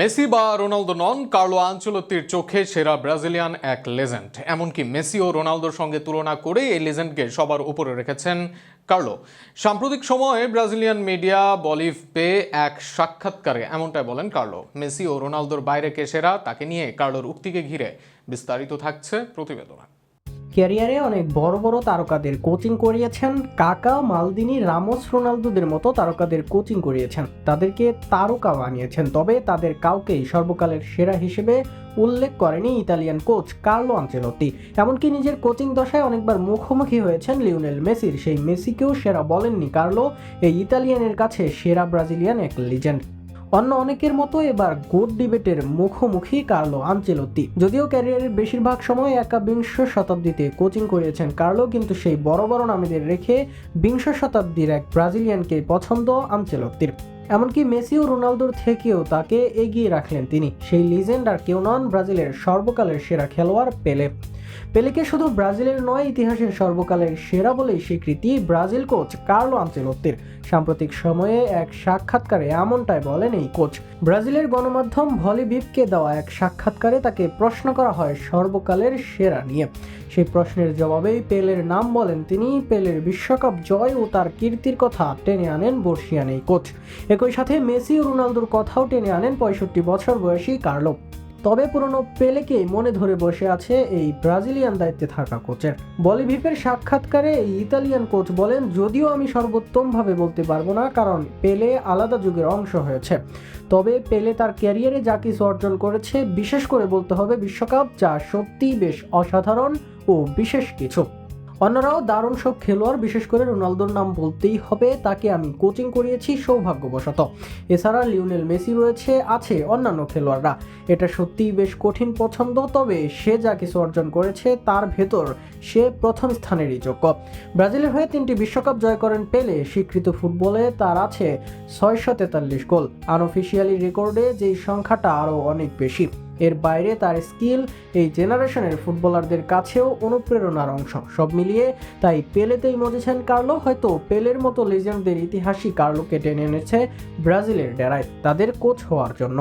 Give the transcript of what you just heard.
Messi বা Ronaldo নন, Carlo আঞ্চলত্তির চোখে সেরা ব্রাজিলিয়ান এক লেজেন্ড। এমনকি মেসি ও রোনালদোর সঙ্গে তুলনা করে এই লেজেন্ডকে সবার উপরে রেখেছেন কার্লো। সাম্প্রতিক সময়ে ব্রাজিলিয়ান মিডিয়া বলিভ পে এক সাক্ষাৎকারে এমনটাই বলেন কার্লো। মেসি ও রোনালদোর বাইরে কে সেরা, তাকে নিয়ে কার্লোর উক্তিকে ঘিরে বিস্তারিত থাকছে প্রতিবেদনে। ক্যারিয়ারে অনেক বড় বড় তারকাদের কোচিং করিয়েছেন। কাকা, মালদিনি, রামোস, রোনালদোদের মতো তারকাদের কোচিং করিয়েছেন। তাদেরকে তারকা বানিয়েছেন। তবে তাদের কাউকেই সর্বকালের সেরা হিসেবে উল্লেখ করেনি ইতালিয়ান কোচ কার্লো আঞ্চেলত্তি এমনকি নিজের কোচিং দশায় অনেকবার মুখোমুখি হয়েছেন লিওনেল মেসির। সেই মেসিকেও সেরা বলেননি কার্লো। এই ইতালিয়ানের কাছে সেরা ব্রাজিলিয়ান এক লিজেন্ড। অন্য অনেকের মতো এবার গোট ডিবেটের মুখোমুখি কার্লো আঞ্চেলত্তি। যদিও ক্যারিয়ারের বেশিরভাগ সময় একাবিংশ শতাব্দীতে কোচিং করিয়েছেন কার্লো, কিন্তু সেই বড় বড় নামীদের রেখে বিংশ শতাব্দীর এক ব্রাজিলিয়ানকে পছন্দ আঞ্চেলত্তির। এমনকি মেসি ও রোনালদোর থেকেও তাকে এগিয়ে রাখলেন তিনি। সেই লিজেন্ড আর কেউ নন ব্রাজিলের সর্বকালের সেরা খেলোয়াড় পেলে। পেলেকে শুধু ব্রাজিলের নয়, ইতিহাসের সর্বকালের সেরা বলেই স্বীকৃতি ব্রাজিল কোচ কার্লো আঞ্চেলত্তির সাম্প্রতিক সময়ে এক সাক্ষাৎকারে এমনটাই বলেন এই কোচ, ব্রাজিলের গণমাধ্যম ভলিবিপকে দেওয়া এক সাক্ষাৎকারে তাকে প্রশ্ন করা হয় সর্বকালের সেরা নিয়ে। সেই প্রশ্নের জবাবেই পেলের নাম বলেন তিনি, পেলের বিশ্বকাপ জয় ও তার কীর্তির কথা টেনে আনেন বর্ষিয়ান এই কোচ। একই সাথে মেসি ও রোনালদোর কথাও টেনে আনেন পঁয়ষট্টি বছর বয়সী কার্লো। তবে পুরনো পেলেকে মনে ধরে বসে আছে এই ব্রাজিলিয়ান দায়িত্বে থাকা কোচের। বলিভিপের সাক্ষাৎকারে এই ইতালিয়ান কোচ বলেন, যদিও আমি সর্বোত্তমভাবে বলতে পারব না, কারণ পেলে আলাদা যুগের অংশ হয়েছে। তবে পেলে তার ক্যারিয়ারে যা কিছু অর্জন করেছে, বিশেষ করে বলতে হবে বিশ্বকাপ, যা সত্যিই বেশ অসাধারণ ও বিশেষ কিছু। অন্যরাও দারুণ সব খেলোয়াড়, বিশেষ করে রোনালদোর নাম বলতেই হবে, তাকে আমি কোচিং করিয়েছি সৌভাগ্যবশত। এছাড়া লিওনেল মেসি রয়েছে, আছে অন্যান্য খেলোয়াড়রা। এটা সত্যিই বেশ কঠিন পছন্দ, তবে সে যা কিছু অর্জন করেছে, তার ভেতর সে প্রথম স্থানেরই যোগ্য। ব্রাজিলের হয়ে তিনটি বিশ্বকাপ জয় করেন পেলে, স্বীকৃত ফুটবলে তার আছে ছয়শো তেতাল্লিশ গোল। আনঅফিসিয়ালি রেকর্ডে যেই সংখ্যাটা আরও অনেক বেশি। এর বাইরে তার স্কিল এই জেনারেশনের ফুটবলারদের কাছেও অনুপ্রেরণার অংশ। সব মিলিয়ে তাই পেলেতেই মজেছেন কার্লো, হয়তো পেলের মতো লেজেন্ডদের ইতিহাসই কার্লোকে টেনে এনেছে ব্রাজিলের ডেরায় তাদের কোচ হওয়ার জন্য।